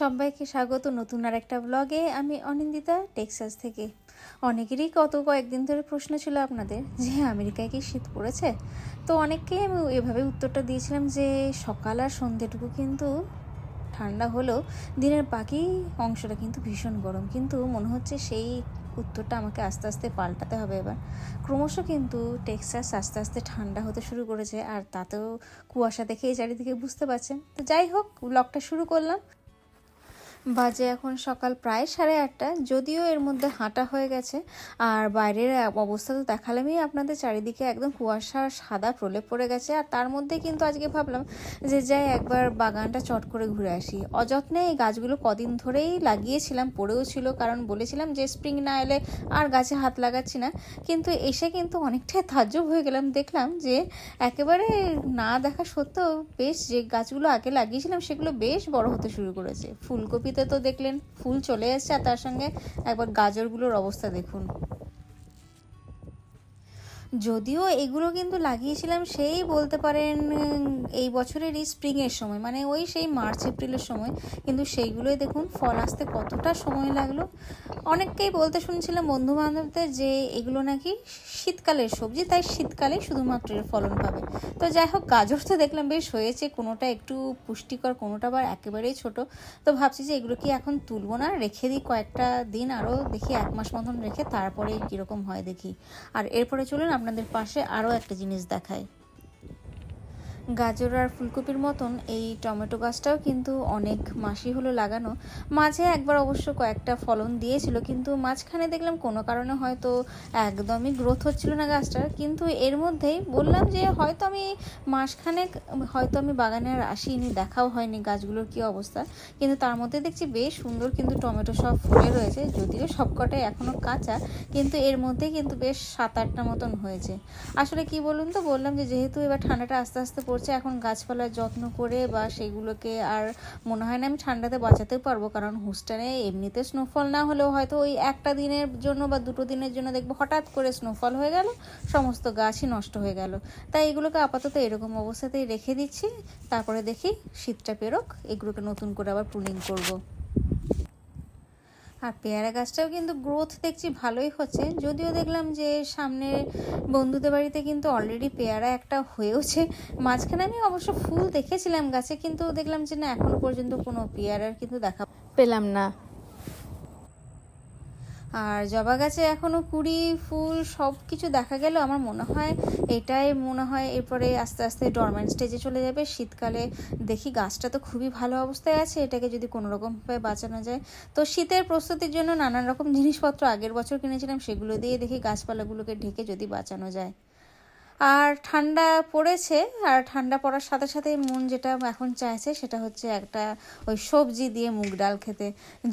সবাইকে স্বাগত নতুন আর একটা ব্লগে আমি অনিন্দিতা, টেক্সাস থেকে। অনেকেরই কত কয়েকদিন ধরে প্রশ্ন ছিল আপনাদের যে, আমেরিকায় কি শীত পড়েছে? তো অনেককেই আমি এভাবে উত্তরটা দিয়েছিলাম যে, সকাল আর সন্ধ্যেটুকু কিন্তু ঠান্ডা হলেও দিনের বাকি অংশটা কিন্তু ভীষণ গরম। কিন্তু মনে হচ্ছে সেই উত্তরটা আমাকে আস্তে আস্তে পাল্টাতে হবে এবার। ক্রমশ কিন্তু টেক্সাস আস্তে আস্তে ঠান্ডা হতে শুরু করেছে, আর তাতেও কুয়াশা দেখেই চারিদিকে বুঝতে পারছেন। তো যাই হোক ব্লগটা শুরু করলাম। বাজে এখন সকাল প্রায় সাড়ে আটটা। যদিও এর মধ্যে হাঁটা হয়ে গেছে। আর বাইরের অবস্থা তো দেখালামই আপনাদের। চারিদিকে একদম কুয়াশা সাদা প্রলেপ পড়ে গেছে। আর তার মধ্যে কিন্তু আজকে ভাবলাম যে যাই একবার বাগানটা চট করে ঘুরে আসি। অযত্নে এই গাছগুলো কদিন ধরেই লাগিয়েছিলাম, পড়েও ছিল। কারণ বলেছিলাম যে স্প্রিং না এলে আর গাছে হাত লাগাচ্ছি না। কিন্তু এসে কিন্তু অনেকটাই তাজ্জব হয়ে গেলাম। দেখলাম যে একেবারে না দেখা সত্ত্বেও বেশ যে গাছগুলো আগে লাগিয়েছিলাম, সেগুলো বেশ বড় হতে শুরু করেছে। ফুলকপিতে তো দেখলেন ফুল চলে এসছে আর তার সঙ্গে একবার গাজরগুলোর অবস্থা দেখুন। যদিও এগুলো কিন্তু লাগিয়েছিলাম সেই বলতে পারেন এই বছরেরই স্প্রিংয়ের সময় মানে ওই সেই মার্চ এপ্রিলের সময়। কিন্তু সেইগুলোই দেখুন, ফল আসতে কতটা সময় লাগল। অনেককেই বলতে শুনছিলাম বন্ধু বান্ধবদের যে এগুলো নাকি শীতকালের সবজি, তাই শীতকালে শুধুমাত্র এর ফলন পাবে। তো যাই হোক, গাজর তো দেখলাম বেশ হয়েছে, কোনোটা একটু পুষ্টিকর, কোনোটা আবার একেবারেই ছোট। তো ভাবছি যে এগুলো কি এখন তুলবো না, রেখে দিই কয়েকটা দিন, আরও দেখি এক মাস মতন রেখে তারপরে কীরকম হয় দেখি। আর এরপরে চলুন আপনাদের পাশে আরও একটা জিনিস দেখায়। গাজর আর ফুলকপির মতন এই টমেটো গাছটাও কিন্তু অনেক মাসি হলো লাগানো। মাঝে একবার অবশ্য কয়েকটা ফলন দিয়েছিল, কিন্তু মাঝখানে দেখলাম কোনো কারণে হয়তো একদমই গ্রোথ হচ্ছিল না গাছটার। কিন্তু এর মধ্যেই বললাম যে হয়তো আমি মাসখানেক, হয়তো আমি বাগানে আর আসিনি, দেখাও হয়নি গাছগুলোর কী অবস্থা। কিন্তু তার মধ্যে দেখছি বেশ সুন্দর কিন্তু টমেটো সব ফুলে রয়েছে, যদিও সবকটাই এখনও কাঁচা, কিন্তু এর মধ্যে কিন্তু বেশ সাত আটটা মতন হয়েছে। আসলে কি বলুন তো, বললাম যে যেহেতু এবার ঠান্ডাটা আস্তে আস্তে পড়ছে, এখন গাছপালার যত্ন করে বা সেগুলোকে আর মনে হয় না আমি ঠান্ডাতে বাঁচাতে পারব, কারণ হুস্টানে এমনিতে স্নোফল না হলেও হয়তো ওই একটা দিনের জন্য বা দুটো দিনের জন্য দেখব হঠাৎ করে স্নোফল হয়ে গেল, সমস্ত গাছই নষ্ট হয়ে গেল। তাই এগুলোকে আপাতত এরকম অবস্থাতেই রেখে দিচ্ছি, তারপরে দেখি শীতটা পেরোক, এগুলোকে নতুন করে আবার প্রুনিং করব। আর পেয়ারা গাছটাও কিন্তু গ্রোথ দেখছি ভালোই হচ্ছে। যদিও দেখলাম যে সামনে বন্ধুদের বাড়িতে কিন্তু অলরেডি পেয়ারা একটা হয়েওছে। মাঝখানে আমি অবশ্য ফুল দেখেছিলাম গাছে, কিন্তু দেখলাম যে না, এখন পর্যন্ত কোনো পেয়ারার কিন্তু দেখা পেলাম না। আর জবা গাছে এখনও কুড়ি, ফুল সব কিছু দেখা গেল। আমার মনে হয় এটাই মনে হয় এরপরে আস্তে আস্তে ডরম্যান্ট স্টেজে চলে যাবে। শীতকালে দেখি গাছটা তো খুবই ভালো অবস্থায় আছে, এটাকে যদি কোনো রকমভাবে বাঁচানো যায়। তো শীতের প্রস্তুতির জন্য নানান রকম জিনিসপত্র আগের বছর কিনেছিলাম, সেগুলো দিয়ে দেখি গাছপালাগুলোকে ঢেকে যদি বাঁচানো যায়। আর ঠান্ডা পড়েছে, আর ঠান্ডা পড়ার সাথে সাথে মন যেটা এখন চাইছে সেটা হচ্ছে একটা ওই সবজি দিয়ে মুগ ডাল খেতে।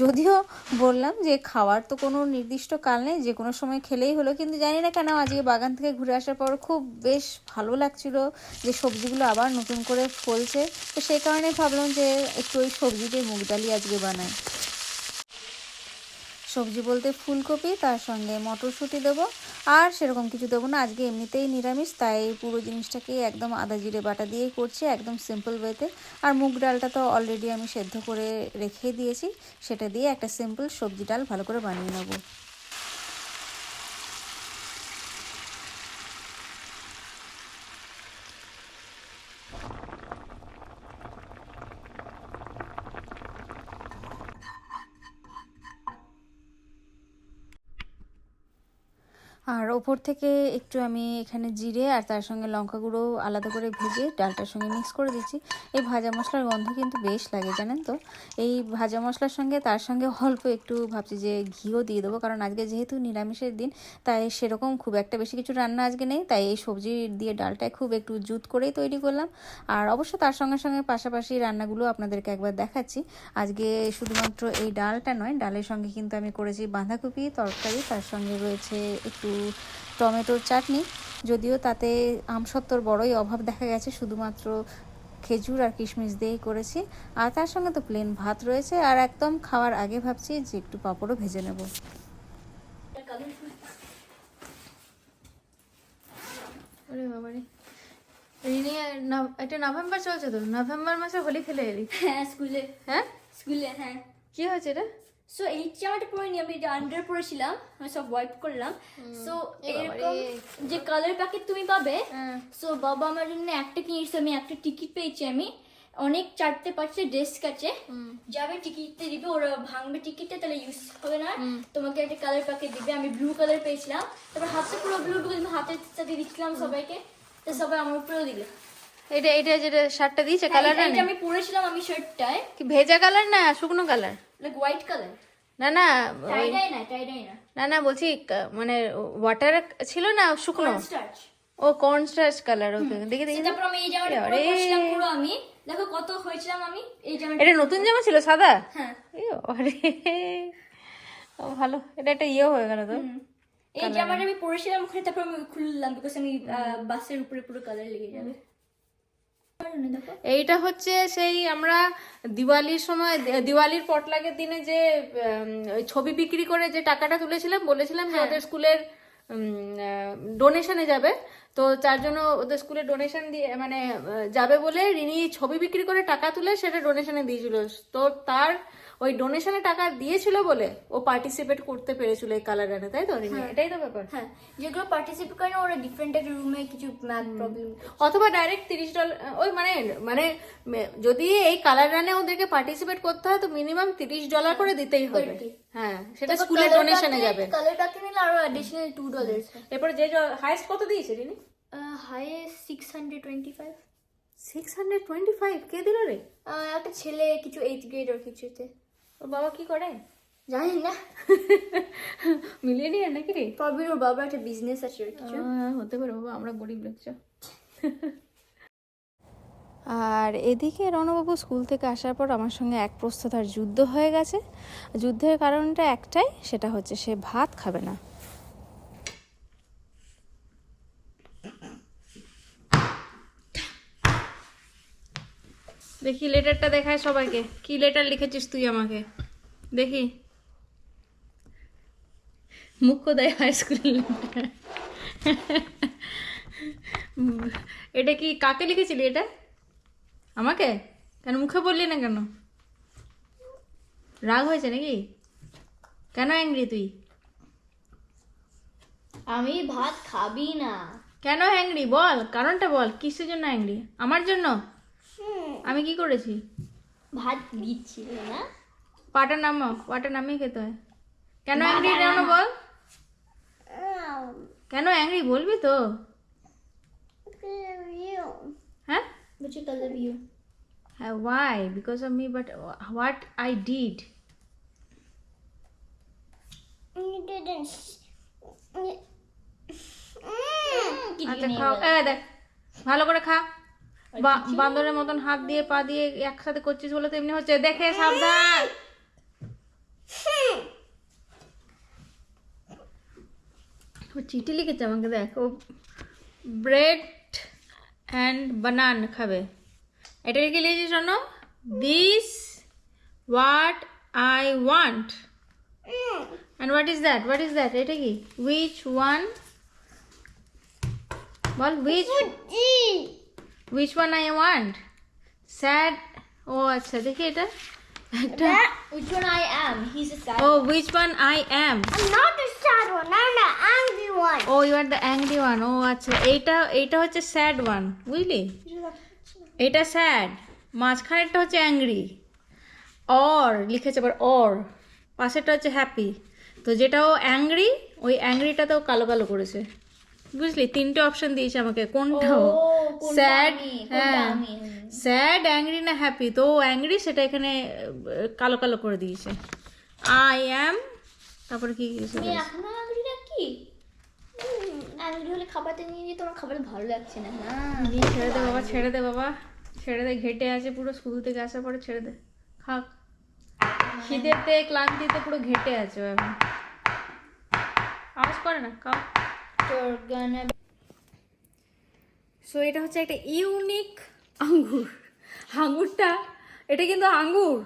যদিও বললাম যে খাওয়ার তো কোনো নির্দিষ্ট কাল নেই, যে কোনো সময় খেলেই হলো, কিন্তু জানি না কেন আজকে বাগান থেকে ঘুরে আসার পর খুব বেশ ভালো লাগছিল যে সবজিগুলো আবার নতুন করে ফলছে। তো সেই কারণে ভাবলাম যে একটু ওই সবজি দিয়ে মুগ ডালই আজকে বানাই। সবজি বলতে ফুলকপি, তার সঙ্গে মটরশুঁটি দেবো আর সেরকম কিছু দেবো না। আজকে এমনিতেই নিরামিষ, তাই পুরো জিনিসটাকে একদম আদা জিরে বাটা দিয়েই করছি একদম সিম্পল ওয়েতে আর মুগ ডালটা তো অলরেডি আমি সেদ্ধ করে রেখে দিয়েছি, সেটা দিয়ে একটা সিম্পল সবজি ডাল ভালো করে বানিয়ে নেব। আর ওপর থেকে একটু আমি এখানে জিরে আর তার সঙ্গে লঙ্কা গুঁড়ো আলাদা করে ভেজে ডালটার সঙ্গে মিক্স করে দিচ্ছি। এই ভাজা মশলার গন্ধ কিন্তু বেশ লাগে, জানেন তো? এই ভাজা মশলার সঙ্গে তার সঙ্গে অল্প একটু ভাবছি যে ঘিও দিয়ে দেবো, কারণ আজকে যেহেতু নিরামিষের দিন, তাই সেরকম খুব একটা বেশি কিছু রান্না আজকে নেই, তাই এই সবজি দিয়ে ডালটায় খুব একটু জুত করেই তৈরি করলাম। আর অবশ্য তার সঙ্গে সঙ্গে পাশাপাশি রান্নাগুলো আপনাদেরকে একবার দেখাচ্ছি। আজকে শুধুমাত্র এই ডালটা নয়, ডালের সঙ্গে কিন্তু আমি করেছি বাঁধাকপি তরকারি, তার সঙ্গে রয়েছে একটু টমেটোর চাটনি। যদিও তাতে আমসত্ত্বর বড়ই অভাব দেখা গেছে শুধুমাত্র খেজুর আর কিশমিশ দিয়েই করেছি। আর তার সঙ্গে তো প্লেন ভাত রয়েছে। আর একদম খাওয়ার আগে ভাবছি যে একটু পাঁপড়ও ভেজে নেব। এটা নভেম্বর চলছে তো? নভেম্বর মাসে হোলি খেলে এলি? হ্যাঁ স্কুলে। হ্যাঁ? স্কুলে হ্যাঁ। কি হয়েছে এটা? সো এই জামাটা পরিনি আমি এটা আন্ডার পরেছিলাম আমি সব ওয়াইপ করলাম। সো এরকম যে কালার প্যাকেট তুমি পাবে হ্যাঁ। সো বাবা আমার জন্য একটা কিনেছে আমি একটা টিকিট পেয়েছি আমি। অনেক চারটে পাঁচটা ডেস্ক আছে। যাবে টিকিটতে দিবে ওরা ভাঙবে টিকিটটা তাহলে ইউজ হবে না। তোমাকে একটা কালার প্যাকেট দিবে আমি ব্লু কালার পেয়েছিলাম। তারপর হাতটা পুরো ব্লু ব্লু হাতের সাথে দিচ্ছিলাম সবাইকে তো সবাই আমার উপরেও দিল। এটা এটা যেটা শার্টটা দিয়েছে হ্যাঁ, কালারটা এটা আমি পরেছিলাম আমি শার্টটায় কি ভেজা কালার না শুকনো কালার লাইক হোয়াইট কালার না না না না? না না বলছি মানে ওয়াটার ছিল না শুকনো? ও কর্ন স্টার্চ কালার ওকে দেখি দেখি। তারপর আমি এই জামাটা আরে। পরে পুরো আমি। দেখো কত হয়েছিলাম আমি এই জামাটা এটা নতুন জামা ছিল সাদা? হ্যাঁ। আরে ও ভালো। এটা একটা ইয়ে হয়ে গেল তো। এই জামাটা আমি পরেছিলাম ওখানে তারপর আমি খুললাম বিকজ আমি বাসের উপরে পুরো কালার লেগে যাবে। এইটা হচ্ছে সেই আমরা দিওয়ালির সময় দিওয়ালির পটলাগের দিনে যে ওই ছবি বিক্রি করে যে টাকাটা তুলেছিলাম বলেছিলাম যে ওদের স্কুলের ডোনেশনে যাবে। তো তার জন্য ওদের স্কুলে ডোনেশন দিয়ে মানে যাবে বলে রিনি ছবি বিক্রি করে টাকা তুলে সেটা ডোনেশনে দিয়েছিল। তো তার ওই ডোনেশনে টাকা দিয়েছিল বলে ও পার্টিসিপেট করতে পেরেছিল এই কালার গানে তাই তো এটাই তো ব্যাপার। হ্যাঁ। যেগুলো পার্টিসিপেট করে না ওরা ডিফারেন্ট একটা রুমে কিছু ম্যাথ প্রবলেম অথবা ডাইরেক্ট তিরিশ ডলার ওই মানে মানে যদি এই কালার রানে ওদেরকে পার্টিসিপেট করতে হয় তো মিনিমাম তিরিশ ডলার করে দিতেই হবে। হ্যাঁ সেটা স্কুলের ডোনেশনে যাবে। কালার প্যাকে নিলে আরও অ্যাডিশনাল টু ডলার্স এরপরে যে হাইস্ট কত দিয়েছে Rini? High six hundred twenty five six hundred twenty five কে দিল রে? একটা ছেলে কিছু এইট গ্রেড ওর কিছুতে। ওর বাবা কি করে? জানি না। মিলিয়ে নিয়ে নাকি রে? তবে ওর বাবা একটা বিজনেস আছে ওর কিছু। হ্যাঁ হতে পারে বাবা আমরা গরিব লোক চ। আর এদিকে রণবাবু স্কুল থেকে আসার পর আমার সঙ্গে এক প্রস্তুতার যুদ্ধ হয়ে গেছে। যুদ্ধের কারণটা একটাই সেটা হচ্ছে সে ভাত খাবে না। দেখি লেটারটা দেখায় সবাইকে। কি লেটার লিখেছিস তুই আমাকে? দেখি। মুখ্যদায় হাই স্কুলের লেটার। এটা কি কাকে লিখেছিলি এটা? আমাকে? কেন মুখে বললি না কেন? রাগ হয়েছে নাকি? কেন অ্যাংরি তুই? আমি ভাত খাবি না। কেন অ্যাংরি বল কারণটা বল। কিসের জন্য অ্যাংরি আমার জন্য? আমি কি করেছি? ভাত দিচ্ছিল না? পাটা নামো পাটা নামিয়ে খেতে হয়। কেন অ্যাংরি কেন বল? কেন অ্যাংরি বলবি তো? হ্যাঁ? হ্যাঁ why because of me but what I did আচ্ছা খাও। এ দেখ ভালো করে খা। বান্দরের মতন হাত দিয়ে পা দিয়ে একসাথে করছিস বলে তো এমনি হচ্ছে। দেখে সাবধান। ও চিঠি লিখেছে আমাকে দেখ। ও ব্রেড অ্যান্ড বানান খাবে। এটা লিখে লিখেছিস শোন this what I want and what is that what is that এটা কি? Which one ball which which one I want sad ও আচ্ছা দেখি এটা। একটা Which one I am? He's a sad. O which one I am I'm not a sad one. I'm the angry one. Oh you are the angry one ও আচ্ছা এইটা এইটা হচ্ছে sad one বুঝলি? এটা স্যাড মাঝখানেরটা হচ্ছে অ্যাংরি অর লিখেছে আবার or পাশেরটা হচ্ছে হ্যাপি তো যেটা ও অ্যাংরি ওই অ্যাংরিটাতেও কালো কালো করেছে। বুঝলি? তিনটে অপশন দিয়েছে আমাকে। কোনটা? স্যাড হ্যাঁ। স্যাড অ্যাংরি না হ্যাপি তো অ্যাংরি সেটা এখানে কালো কালো করে দিয়েছে। আই অ্যাম তারপরে কি কিছু? হুম, angry হলে খাবারটা নিয়ে গিয়ে তোমার খাবার ভালো লাগছে না। হ্যাঁ ছেড়ে দে বাবা ছেড়ে দে বাবা। ছেড়ে দে ঘেটে আছে পুরো স্কুল থেকে আসার পরে ছেড়ে দে। খাক। খিদেতে ক্লান্তিতে পুরো ঘেটে আছে এখন। আওয়াজ করে না? খাও। সো এটা হচ্ছে একটা ইউনিক আঙ্গুর। আঙ্গুরটা এটা কিন্তু আঙ্গুর।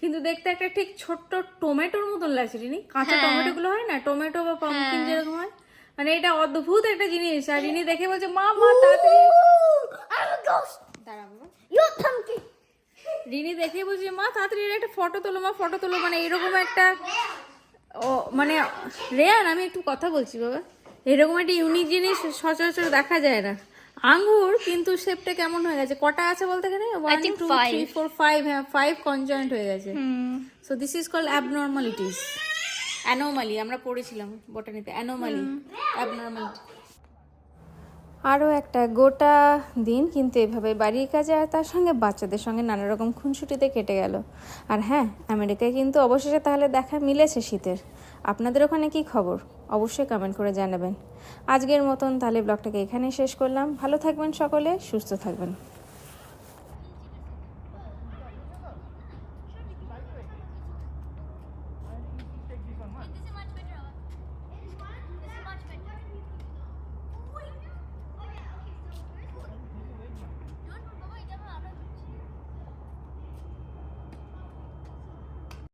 কিন্তু দেখতে একটা ঠিক ছোট্ট টমেটোর মতন লাগছে রিনি। কাঁচা হ্যাঁ। টমেটো গুলো হয় না? টমেটো বা পাম্পকিন যেরকম হয়। মানে এটা অদ্ভুত একটা জিনিস। আর রিনি দেখে বলছে মা মা তাড়াতাড়ি. রিনি দেখে বলছি মা তাড়াতাড়ি একটা ফটো তোলো মা ফটো তোলো। মানে এরকম একটা ও মানে রেয়ান আমি একটু কথা বলছি বাবা। এরকম একটা ইউনিক জিনিস সচরাচর দেখা যায় না। আঙ্গুর কিন্তু শেপটা কেমন হয়ে গেছে? কটা আছে বলতে গেলে? One two three four five হ্যাঁ ফাইভ কনজয়েন্ট হয়ে গেছে। So this is call abnormalities anomaly আমরা পড়েছিলাম বটানিতে অ্যানোমালি অ্যাবনর্মালিটি আরও একটা গোটা দিন কিন্তু এভাবে বাড়ির কাজে আর তার সঙ্গে বাচ্চাদের সঙ্গে নানা রকম খুনসুটিতে কেটে গেল। আর হ্যাঁ আমেরিকায় কিন্তু অবশেষে তাহলে দেখা মিলেছে শীতের। আপনাদের ওখানে কি খবর? অবশ্যই কমেন্ট করে জানাবেন। আজকের মতন তাহলে ব্লগটাকে এখানেই শেষ করলাম। ভালো থাকবেন সকলে, সুস্থ থাকবেন।